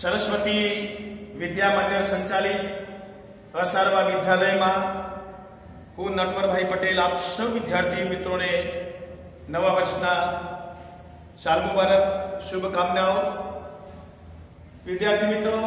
સરસ્વતી વિદ્યા મંડળ સંચાલિત અસારવા વિદ્યાલયમાં હું નટવરભાઈ પટેલ, આપ સૌ વિદ્યાર્થી મિત્રોને નવા વર્ષના સાલ મુબારક, શુભકામનાઓ. વિદ્યાર્થી મિત્રો,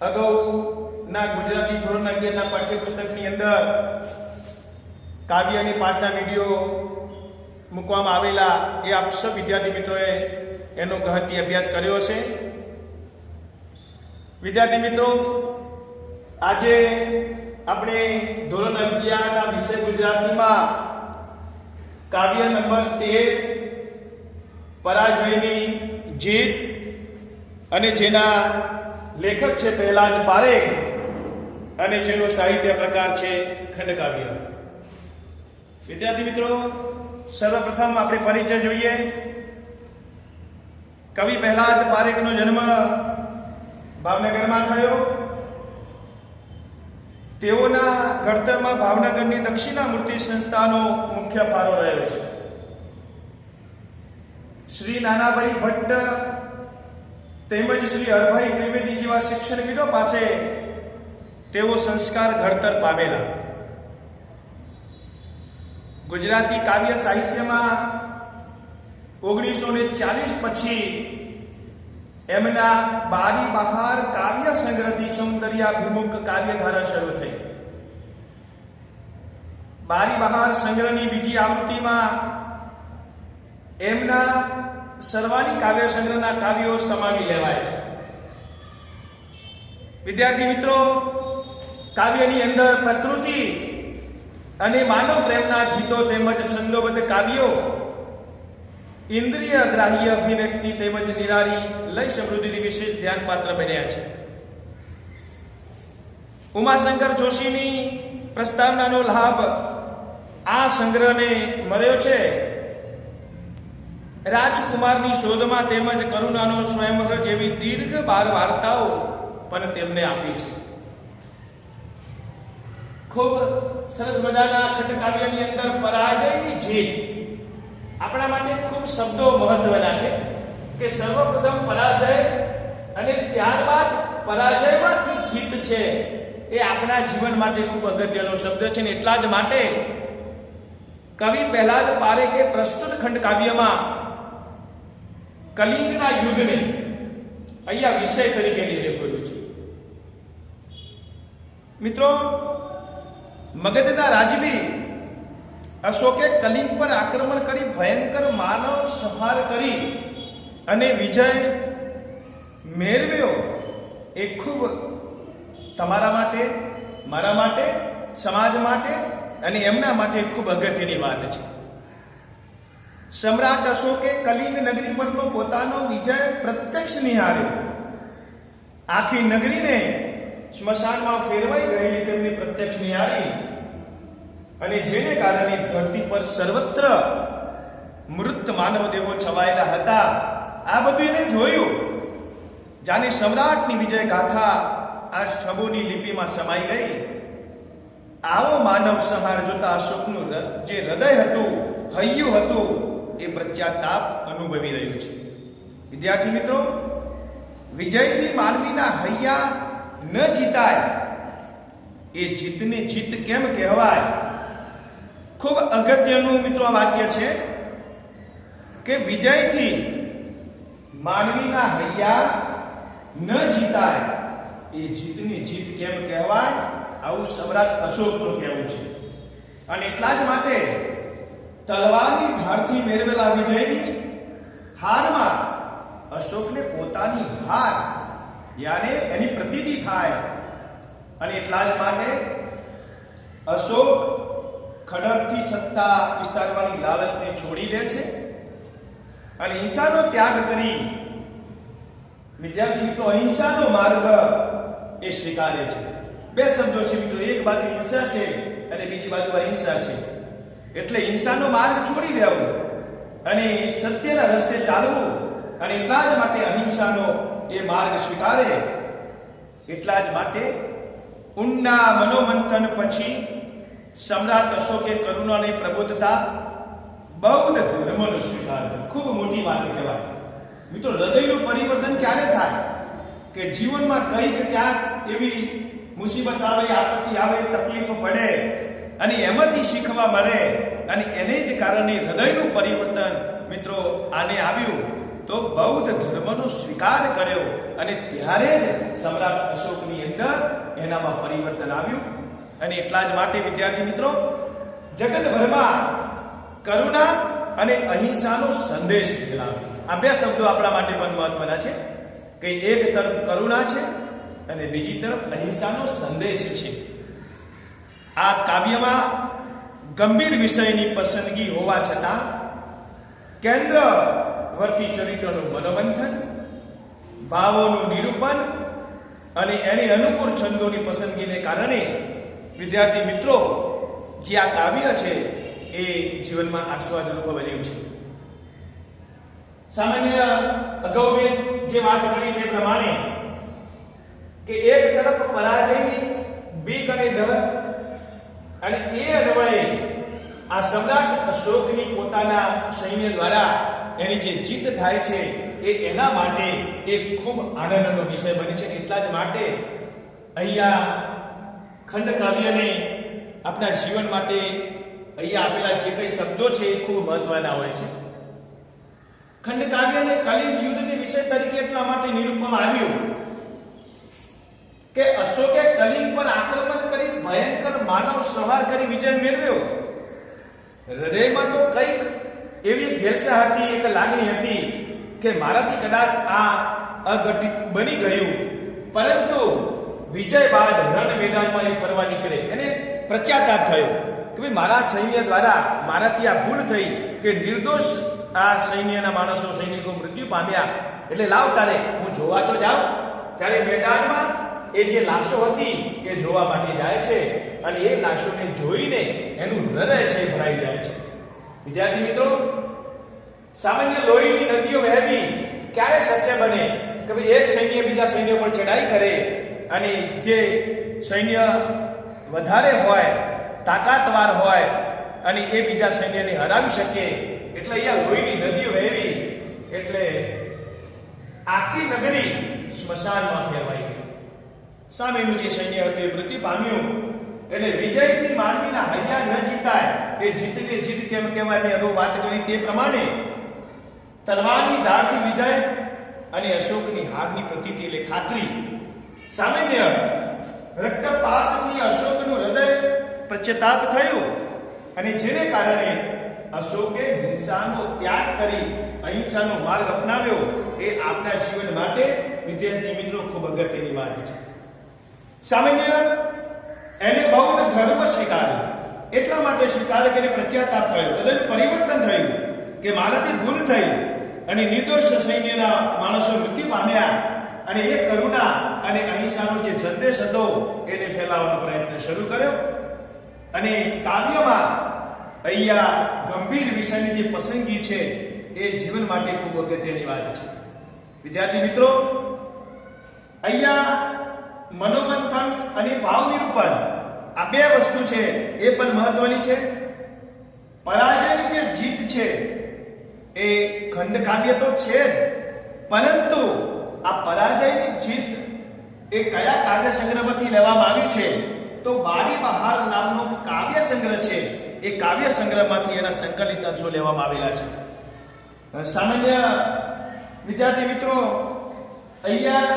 અગાઉના ગુજરાતી ધોરણ અગિયારના પાઠ્યપુસ્તકની અંદર કાવ્ય અને પાઠના વીડિયો મૂકવામાં આવેલા એ આપ સૌ વિદ્યાર્થી મિત્રોએ એનો ગહનથી અભ્યાસ કર્યો છે વિદ્યાર્થી મિત્રો, આજે આપણે ધોરણ અગિયારના વિષય ગુજરાતીમાં કાવ્ય નંબર તેર, પરાજયની જીત અને જેના લેખક છે પ્રહલાદ પારેખ અને જેનો સાહિત્ય પ્રકાર છે ખંડકાવ્ય. વિદ્યાર્થી મિત્રો, સર્વપ્રથમ આપણે પરિચય જોઈએ. કવિ પ્રહલાદ પારેખનો જન્મ ભાવનગરમાં થયો. તેઓના ઘડતરમાં ભાવનગરની દક્ષિણામૂર્તિ સંસ્થાનો મુખ્ય ફાળો રહ્યો છે. શ્રી નાનાભાઈ ભટ્ટ તેમજ શ્રી હરભાઈ ત્રિવેદી જેવા શિક્ષણવિદો પાસે તેઓ સંસ્કાર ઘડતર પામેલા. ગુજરાતી કાવ્ય સાહિત્યમાં ઓગણીસો ને ચાલીસ પછી એમના બારી બહાર કાવ્ય સંગ્રહથી સૌંદર્યાભિમુખ કાવ્યધારા શરૂ થઈ. બારી બહાર સંગ્રહની બીજી આવૃત્તિમાં એમના સર્વાની કાવ્ય સંગ્રહના કાવ્યો સમાવી લેવાય છે. વિદ્યાર્થી મિત્રો, કાવ્યની અંદર પ્રકૃતિ અને માનવ પ્રેમના ગીતો તેમજ છંદોબદ્ધ કાવ્યો ઇન્દ્રિય ગ્રાહ્ય અભિવ્યક્તિ તેમજ નિરાળી લય સમૃદ્ધિની વિશેષ ધ્યાનપાત્ર બન્યા છે. ઉમાશંકર જોશીની પ્રસ્તાવનાનો લાભ આ સંગ્રહને મળ્યો છે. રાજકુમારની શોધમાં તેમજ કરુણાનો સ્વયંવર જેવી દીર્ઘ બાર વાર્તાઓ પણ તેમને આપી છે. ખૂબ સરસ મજાના ખંડકાવ્યની અંદર પરાજયની જીત આપણા માટે ખૂબ શબ્દો મહત્વના છે કે સર્વપ્રથમ પરાજય અને ત્યારબાદ પરાજયમાંથી જીત છે એ આપણા જીવન માટે ખૂબ અગત્યનો શબ્દ છે ને એટલા જ માટે કવિ પ્રહલાદ પારેખે પ્રસ્તુત ખંડ કાવ્યમાં કલિંગના યુદ્ધને અહીંયા વિષય તરીકે લીધેલું છે. મિત્રો, મગધના રાજવી અશોકે કલિંગ પર આક્રમણ કરી ભયંકર માનવ સંહાર કરી અને વિજય મેળવ્યો. એ ખૂબ તમારા માટે, મારા માટે, સમાજ માટે અને એમના માટે ખૂબ અગત્યની વાત છે. સમ્રાટ અશોકે કલિંગ નગરી પરનો પોતાનો વિજય પ્રત્યક્ષ નિહાળ્યો. આખી નગરીને સ્મશાનમાં ફેરવાઈ ગયેલી તેમની પ્રત્યક્ષ નિહાળી અને જેને કારણે ધરતી પર સર્વત્ર મૃત માનવ દેહો છવાયેલા હતા, આ બધું એને જોયું. જાણે સમ્રાટની વિજય ગાથા આ છબોની લિપિમાં સમાઈ ગઈ. આવો માનવ સંહાર જોતા અશોકનું જે હૃદય હતું, હૈયું હતું, એ પ્રત્યાતાપ અનુભવી રહ્યું છે. વિદ્યાર્થી મિત્રો, વિજયથી માનવીના હૈયા ન જીતાય. એ જીતને જીત કેમ કહેવાય? ખૂબ અગત્યનું મિત્રો વાક્ય છે કે વિજયથી માનવીના હૈયા ન જીતાય, એ જીતની જીત કેમ કહેવાય? આવું સમ્રાટ અશોકનું કહેવું છે. અને એટલા જ માટે તલવારની ધારથી મેળવેલા વિજયની હારમાં અશોકને પોતાની હાર યાને એની પ્રતીતિ થાય. અને એટલા જ માટે અશોક ખડગથી સત્તા વિસ્તારવાની લાલચને છોડી દે છે અને હિંસાનો ત્યાગ કરી વિદ્યાર્થી મિત્રો, અહિંસાનો માર્ગ એ સ્વીકારે છે. બે શબ્દો છે મિત્રો, એક બાજુ હિંસા છે અને બીજી બાજુ અહિંસા છે. એટલે હિંસાનો માર્ગ છોડી દેવો અને સત્યના રસ્તે ચાલવું અને એટલા જ માટે અહિંસાનો એ માર્ગ સ્વીકારે એટલા જ માટે ઊંડા મનોમંથન પછી સમ્રાટ અશોકે કરુણાની પ્રબુદ્ધતા બૌદ્ધ ધર્મનો સ્વીકાર ખૂબ મોટી વાત કહેવાય. મિત્રો, હૃદયનું પરિવર્તન ક્યારે થાય? કે જીવનમાં કંઈક ક્યાંક એવી મુસીબત આવે, આપત્તિ આવે, તકલીફ પડે અને એમાંથી શીખવા મળે અને એને જ કારણે હૃદયનું પરિવર્તન મિત્રો, આને આવ્યું. તો બૌદ્ધ ધર્મનો સ્વીકાર કર્યો અને ત્યારે જ સમ્રાટ અશોકની અંદર એનામાં પરિવર્તન આવ્યું. અને એટલા જ માટે, વિદ્યાર્થી મિત્રો, જગતભરમાં કરુણા અને અહિંસાનો સંદેશ ફેલાવે. આ બે શબ્દો આપણા માટે પણ મહત્વના છે. કે એક તરફ કરુણા છે અને બીજી તરફ અહિંસાનો સંદેશ છે. આ કાવ્યમાં ગંભીર વિષયની પસંદગી હોવા છતાં કેન્દ્ર વર્તી ચરિત્રનું મનોમંથન, ભાવોનું નિરૂપણ અને એની અનુકૂળ છંદોની પસંદગીને કારણે વિદ્યાર્થી મિત્રો, જે આ કાવ્ય છે, એ જીવનમાં આસ્વાદરૂપ બન્યું છે. સામાન્ય અગાઉ મેં જે વાત કરી તે પ્રમાણે કે એક તરફ પરાજયની બીક અને ડર અને એ અન્વયે આ સમ્રાટ અશોકની પોતાના સૈન્ય દ્વારા એની જે જીત થાય છે, એ એના માટે એક ખૂબ આનંદનો વિષય બને છે. એટલા જ માટે અહીંયા ખંડકાવ્યને આપણા જીવન માટે અહીંયા આપેલા જે કંઈ શબ્દો છે એ ખૂબ મહત્વના હોય છે. ખંડ કાવ્યને કલિંગ યુદ્ધની વિષય તરીકે એટલા માટે નિરૂપવામાં આવ્યું કે અશોકે કલિંગ પર આક્રમણ કરી ભયંકર માનવ સંહાર કરી વિજય મેળવ્યો. હૃદયમાં તો કંઈક એવી ઘેરસા હતી, એક લાગણી હતી કે મારાથી કદાચ આ અઘટિત બની ગયું. પરંતુ વિજય બાદ રણ મેદાનમાં એ ફરવા નીકળે. એને પ્રત્યાઘાત થયો કે ભાઈ મારા સૈન્ય દ્વારા મારાથી આ ભૂલ થઈ કે નિર્દોષ આ સૈન્યના માણસો, સૈનિકો મૃત્યુ પામ્યા. એટલે લાવ તારે, હું જોવા તો જાઉં. ત્યારે મેદાનમાં એ જે લાશો હતી એ જોવા માટે જાય છે અને એ લાશોને જોઈને એનું હૃદય છે ભરાઈ જાય છે. વિદ્યાર્થી મિત્રો, સામાન્ય લોહીની નદીઓ વહેવી ક્યારે સત્ય બને? કે ભાઈ એક સૈન્ય બીજા સૈન્ય પર ચડાઈ કરે? અને જે સૈન્ય વધારે હોય, તાકાતવાર હોય, અને એ બીજા સૈન્યને હરાવી શકે, એટલે અહીંયા લોહીની નદીઓ વહેવી, એટલે આખી નગરી સ્મશાનમાં ફેરવાઈ ગઈ. સામેનું જે સૈન્ય હતું એ મૃત્યુ પામ્યું. એટલે વિજયથી માનવીના હૈયા ન જીતાય, એ જીતને જીત કેમ કહેવાય મેં અગાઉ વાત કરી તે પ્રમાણે તલવારની ધારથી વિજય અને અશોકની હારની પ્રતિતિ એટલે ખાતરી. સામાન્ય રક્તપાતથી અશોકનું હૃદય પ્રચતાપ થયું અને જેને કારણે અશોકે હિંસાનો ત્યાગ કરી અહિંસાનો માર્ગ અપનાવ્યો, એ આપના જીવન માટે, વિદ્યાર્થી મિત્રો, ખૂબ અગત્યની વાત છે. સામાન્ય એને બૌદ્ધ ધર્મ સ્વીકાર્યો. એટલા માટે સ્વીકાર કરીને પ્રત્યાતાપ થયો. બદલ પરિવર્તન થયું કે મારાથી ભૂલ થઈ અને નિર્દોષ સૈન્યના માણસો મૃત્યુ પામ્યા. અને એ કરુણા અને અહિંસાનો જે સંદેશ હતો, એને ફેલાવવાનો પ્રયત્ન શરૂ કર્યો. અને કાવ્યમાં અહીંયા ગંભીર વિષયની જે પસંદગી છે, એ જીવન માટે ખૂબ અગત્યની વાત છે. વિદ્યાર્થી મિત્રો, અહીંયા મનોમંથન અને ભાવ નિરૂપણ આ બે વસ્તુ છે, એ પણ મહત્વની છે. પરાજયની જે જીત છે, એ ખંડ કાવ્ય તો છે જ, પરંતુ આ પરાજયની જીત એ કયા કાવ્ય સંગ્રહમાંથી લેવામાં આવ્યું છે? તો બારી બહાર નામનો કાવ્ય સંગ્રહ છે. એ કાવ્ય સંગ્રહમાંથી એના સંકલિત અંશો લેવામાં આવેલા છે. સામાન્ય વિદ્યાર્થી મિત્રો, અહીંયા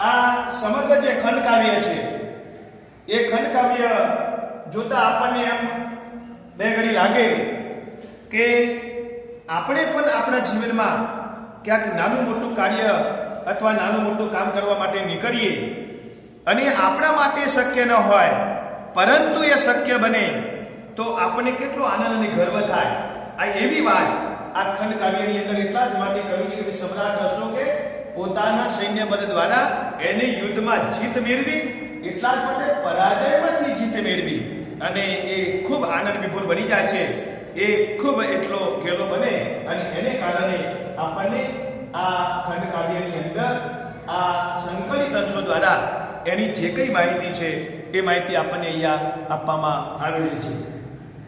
આ સમગ્ર જે ખંડ કાવ્ય છે, એ ખંડ કાવ્ય જોતા આપણને એમ બે ઘડી લાગે કે આપણે પણ આપણા જીવનમાં ક્યાંક નાનું મોટું કાર્ય અથવા નાનું મોટું કામ કરવા માટે નીકળીએ. અને આપણા માટે શક્ય ન હોય, પરંતુ એ શક્ય બને, તો આપણને કેટલો આનંદ અને ગર્વ થાય. આ એવી વાત આ ખંડ કાવ્યની અંદર એટલા જ માટે કહ્યું છે કે સમ્રાટ અશોકે પોતાના સૈન્ય બળ દ્વારા એને યુદ્ધમાં જીત મેળવી, એટલા જ માટે પરાજયમાંથી જીત મેળવી. અને એ ખૂબ આનંદ વિભોર બની જાય છે. એ ખૂબ એટલો ઘેલો બને અને એને કારણે આપણને આ ખંડ કાવ્યની અંદર આ સંકલિત અંશો દ્વારા એની જે કંઈ માહિતી છે, એ માહિતી આપણને અહીંયા આપવામાં આવેલી છે.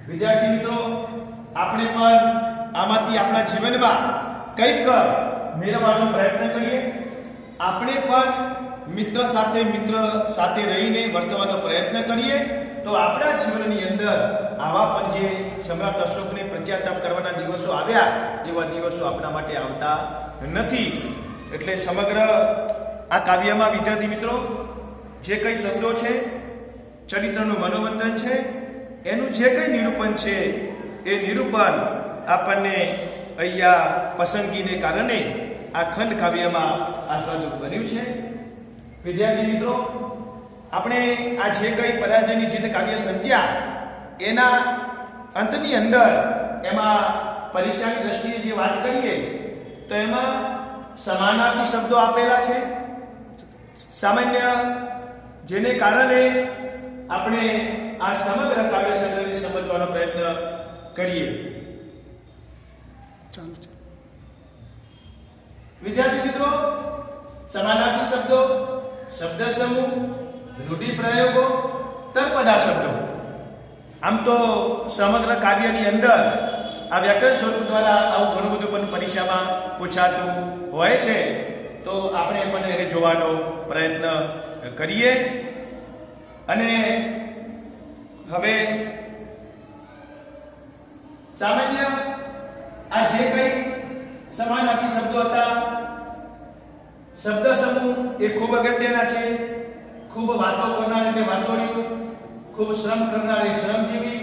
વિદ્યાર્થી મિત્રો, આપણે પણ આમાંથી આપણા જીવનમાં કંઈક મેળવવાનો પ્રયત્ન કરીએ. આપણે પણ મિત્ર સાથે મિત્ર સાથે રહીને વર્તવાનો પ્રયત્ન કરીએ. તો આપણા જીવનની અંદર આવા પણ જે સમ્રાટ અશોકને પ્રત્યાતાપ કરવાના દિવસો આવ્યા, એવા દિવસો આપણા માટે આવતા નથી. એટલે સમગ્ર આ કાવ્યમાં વિદ્યાર્થી મિત્રો, જે કઈ શબ્દો છે, ચરિત્રનું મનોવંતન છે, એનું જે કંઈ નિરૂપણ છે, એ નિરૂપણ આપણને અહીંયા પસંદગીને કારણે આ ખંડ કાવ્યમાં આસ્વાદક બન્યું છે. વિદ્યાર્થી મિત્રો આપણે આ જે કંઈ પરાજયની જીત કાવ્ય સમજ્યા એના અંતની અંદર એમાં પરીક્ષાની દ્રષ્ટિએ જે વાત કરીએ, તો એમાં સમાનાર્થી શબ્દો આપેલા છે. સામાન્ય જેને કારણે આપણે આ સમગ્ર કાવ્ય સંગ્રહને સમજવાનો પ્રયત્ન કરીએ. વિદ્યાર્થી મિત્રો, સમાનાર્થી શબ્દો, શબ્દ સમૂહ રૂઢિપ્રયોગો તળપદા શબ્દો. આમ તો સમગ્ર કાવ્યની અંદર આ વ્યાકરણ સ્વરૂપ દ્વારા આવું ઘણું બધું પણ પરીક્ષામાં પૂછાતું હોય છે. તો આપણે પણ એને જોવાનો પ્રયત્ન કરીએ. અને હવે સામાન્ય આ જે કંઈ સમાનાર્થી શબ્દો હતા, શબ્દ સમૂહ એ ખૂબ અગત્યના છે. ખૂબ વાતો કરનાર એટલે વાતોડિયું, ખૂબ શ્રમ કરનાર એ શ્રમજીવી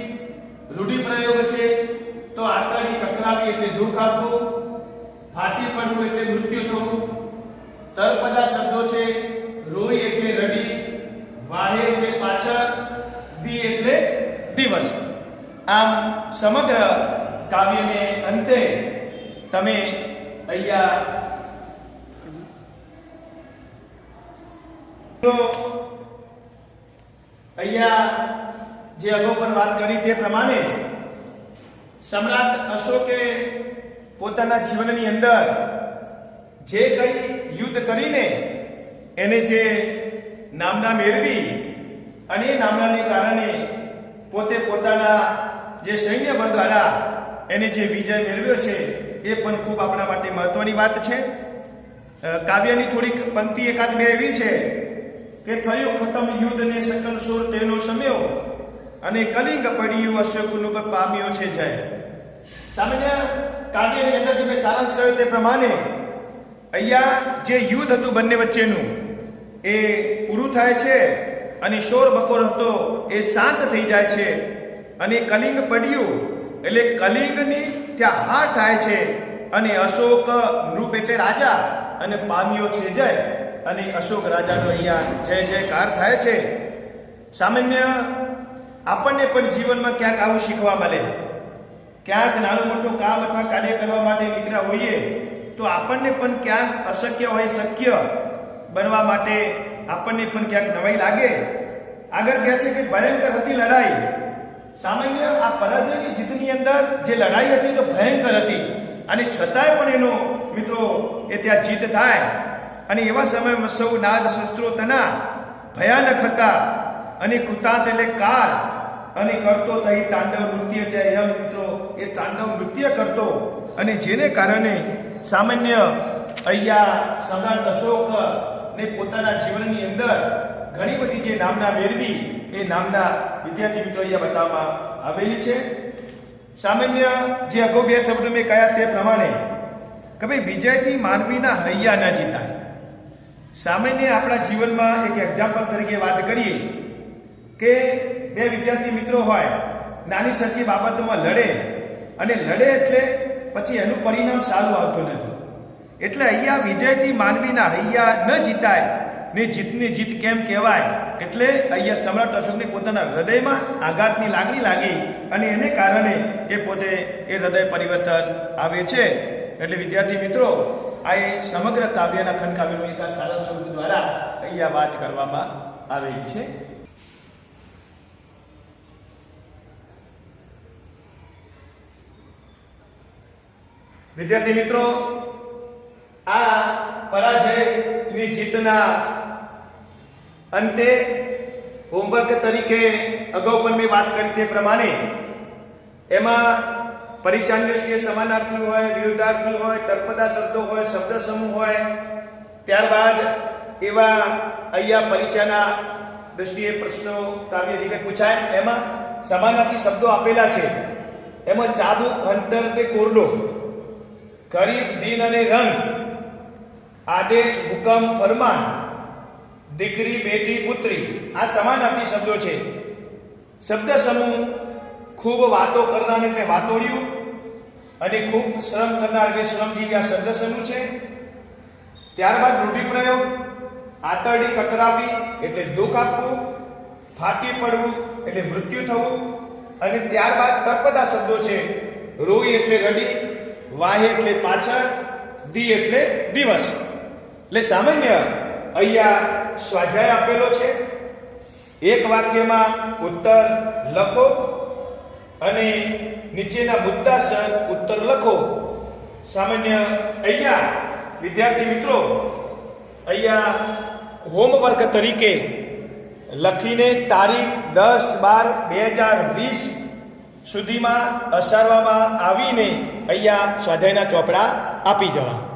રૂઢિપ્રયોગ છે, તો આતડી કકરાવી એટલે દુઃખ આપવું, ફાટી પડવું એટલે મૃત્યુ થવું. તળપદા શબ્દો છે, રોઈ એટલે રડી, વાહે એટલે પાછળ, દી એટલે દિવસ. આમ સમગ્ર કાવ્યને અંતે તમે અહીંયા અહીંયા જે અગાઉ પણ વાત કરી તે પ્રમાણે સમ્રાટ અશોકે પોતાના જીવનની અંદર જે કંઈ યુદ્ધ કરીને એને જે નામના મેળવી અને એ નામનાને કારણે પોતે પોતાના જે સૈન્ય બળ દ્વારા એને જે વિજય મેળવ્યો છે એ પણ ખૂબ આપણા માટે મહત્વની વાત છે. કાવ્યની થોડીક પંક્તિ એકાદ બે એવી છે કે થયું ખતમ યુદ્ધ ને સકલ સુર તેનો સમયો અને કલિંગ પડ્યું અશોકનું પર પામ્યો છે જય. સામાન્ય કાવ્યની અંદર જે મેં સારાંશ કર્યો તે પ્રમાણે અહીંયા જે યુદ્ધ હતું બંને વચ્ચેનું, એ પૂરું થાય છે અને શોર બકોર હતો, એ શાંત થઈ જાય છે અને કલિંગ પડ્યું એટલે કલિંગની ત્યાં હાર થાય છે અને અશોક નૃપ એટલે રાજા અને પામ્યો છે જય. અને અશોક રાજાનો અહીંયા જય જયકાર થાય છે. સામાન્ય આપણને પણ જીવનમાં ક્યાંક આવું શીખવા મળે. ક્યાંક નાનું મોટું કામ અથવા કાર્ય કરવા માટે નીકળ્યા હોઈએ તો આપણને પણ ક્યાંક અશક્ય હોય શક્ય બનવા માટે આપણને પણ ક્યાંક નવાઈ લાગે. આગળ કહે છે કે ભયંકર હતી લડાઈ. સામાન્ય આ પરાજયની જીતની અંદર જે લડાઈ હતી તો ભયંકર હતી. અને છતાંય પણ એનો મિત્રો એ ત્યાં જીત થાય. અને એવા સમયમાં સૌ નાદ શસ્ત્રો તના ભયાનક હતા અને કૃતાંત એટલે કાર અને કરતો થઈ તાંડવ નૃત્ય ત્યાં એમ મિત્રો, એ તાંડવ નૃત્ય કરતો અને જેને કારણે સામાન્ય અહીંયા સમ્રાટ અશોક ને પોતાના જીવનની અંદર ઘણી બધી જે નામના મેળવી એ નામના વિદ્યાર્થી મિત્રો અહીંયા બતાવવામાં આવેલી છે. સામાન્ય જે અગાઉ બે શબ્દ મેં કહ્યા તે પ્રમાણે કે ભાઈ, વિજયથી માનવીના હૈયા ન જીતાય. સામાન્ય આપણા જીવનમાં એક એક્ઝામ્પલ તરીકે વાત કરીએ કે બે વિદ્યાર્થી મિત્રો હોય, નાની સરખી બાબતમાં લડે અને લડે એટલે પછી એનું પરિણામ સારું આવતું નથી. એટલે અહીંયા વિજયથી માનવીના હૈયા ન જીતાય, ને જીતની જીત કેમ કહેવાય? એટલે અહીંયા સમ્રાટ અશોકને પોતાના હૃદયમાં આઘાતની લાગણી લાગી અને એને કારણે એ પોતે એ હૃદય પરિવર્તન આવે છે. એટલે વિદ્યાર્થી મિત્રો આ એ સમગ્ર કાવ્યના ખંડ કાવ્યનું એક આ સારા સ્વરૂપ દ્વારા અહીંયા વાત કરવામાં આવેલી છે. વિદ્યાર્થી મિત્રો, આ પરાજયની જીતના અંતે હોમવર્ક તરીકે અગાઉ પણ મેં વાત કરી તે પ્રમાણે એમાં પરીક્ષાની દ્રષ્ટિએ સમાનાર્થી હોય, વિરુદ્ધાર્થી હોય તર્પદા શબ્દો હોય, શબ્દ સમૂહ હોય, ત્યારબાદ એવા અહીંયા પરીક્ષાના દ્રષ્ટિએ પ્રશ્નો કાવ્ય જે પૂછાય. એમાં સમાનાર્થી શબ્દો આપેલા છે. એમાં ચાબુક હંટર કે કોરડો, ગરીબ, દિન અને રંગ, આદેશ, હુકમ, ફરમાન, દીકરી, બેટી, પુત્રી, આ સમાનાર્થી શબ્દો છે. શબ્દ સમૂહ ખૂબ વાતો કરનાર એટલે વાતોડિયું અને ખૂબ શ્રમ કરનાર એટલે શ્રમજીવી આ શબ્દ સમૂહ છે. ત્યારબાદ રૂઢિપ્રયોગ, આતરડી કકરાવી એટલે દુઃખ આપવું, ફાટી પડવું એટલે મૃત્યુ થવું અને ત્યારબાદ તર્પદા શબ્દો છે. રોઈ એટલે રડી, વાહે એટલે પાછળ, દી એટલે દિવસ. એટલે સામાન્ય અહીંયા સ્વાધ્યાય આપેલો છે. એક વાક્યમાં ઉત્તર લખો અને નીચેના મુદ્દાસર ઉત્તર લખો. સામાન્ય અહીંયા, વિદ્યાર્થી મિત્રો, અહીંયા હોમવર્ક તરીકે લખીને તારીખ દસ બાર બે હજાર વીસ સુધીમાં અસારવામાં આવીને અહીંયા સ્વાધ્યાયના ચોપડા આપી જવા.